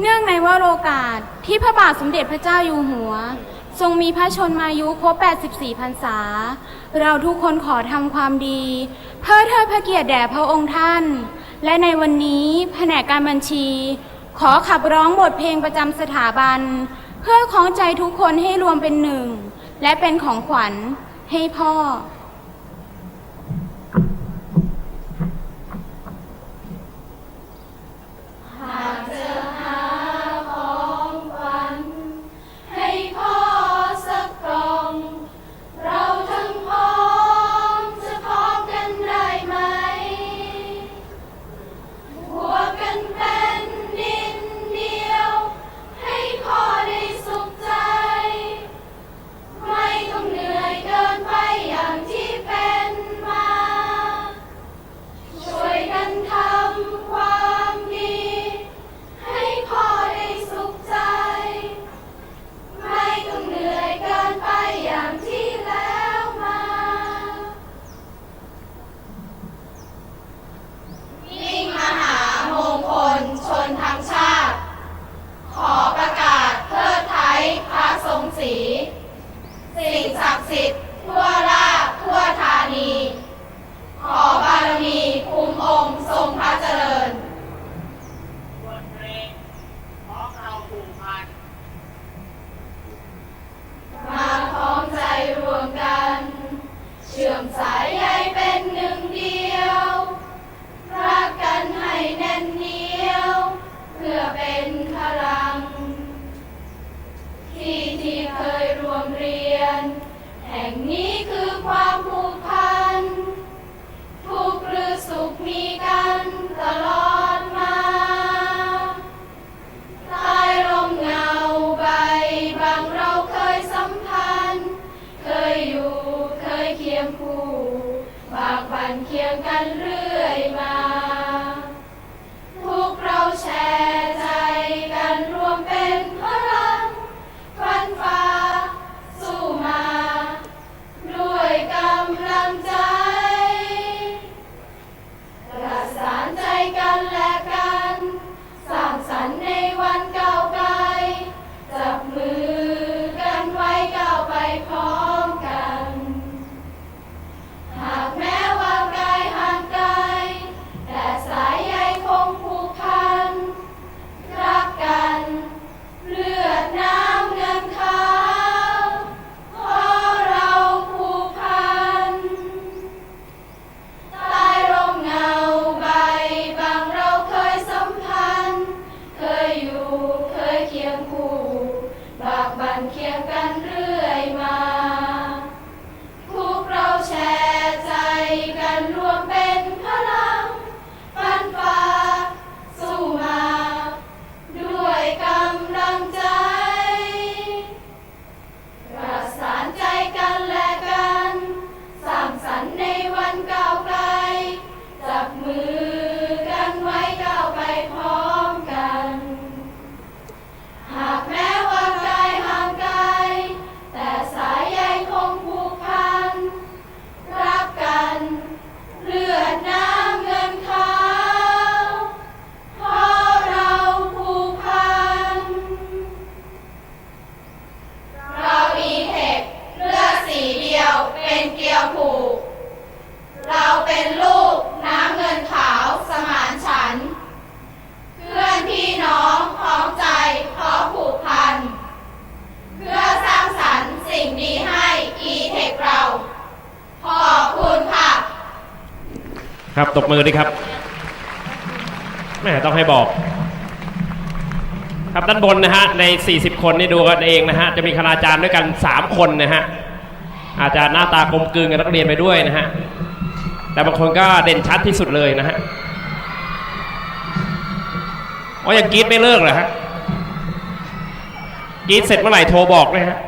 เนื่องในวโรกาสที่พระบาทสมเด็จพระเจ้าอยู่หัว ทรงมีพระชนมายุครบ 84 พรรษา เราทุกคนขอทำความดี เพื่อเทิดพระเกียรติแด่พระองค์ท่าน และในวันนี้แผนกการบัญชี ขอขับร้องบทเพลงประจำสถาบัน เพื่อของใจทุกคนให้รวมเป็นหนึ่ง และเป็นของขวัญให้พ่อ ผูกพันมาพร้อมใจรวมกัน เชื่อมสายใยเป็นหนึ่งเดียวรักกันให้แน่นเหนียว เพื่อเป็นพลัง ที่ที่เคยรวมเรียน แห่งนี้คือความผู เคียงกันเรื่อ เราเป็นลูกน้ำเงินขาวสมานฉัน เพื่อนพี่น้องพร้อมใจพร้อมผูกพัน เพื่อสร้างสรรค์สิ่งดีให้อีเทคเรา ขอบคุณค่ะ ครับตบมือดีครับแม่ต้องให้บอก ครับด้านบนนะฮะใน 40 คนนี่ดูกันเองนะฮะจะมีคณาจารย์ด้วยกัน 3 คนนะฮะอาจารย์หน้าตากลมกลืนกับนักเรียนไปด้วยนะฮะ แต่บางคนก็เด่นชัดที่สุดเลยนะฮะอ๋อยังกรีดไม่เลิกเหรอฮะกรีดเสร็จเมื่อไหร่โทรบอกเลยฮะ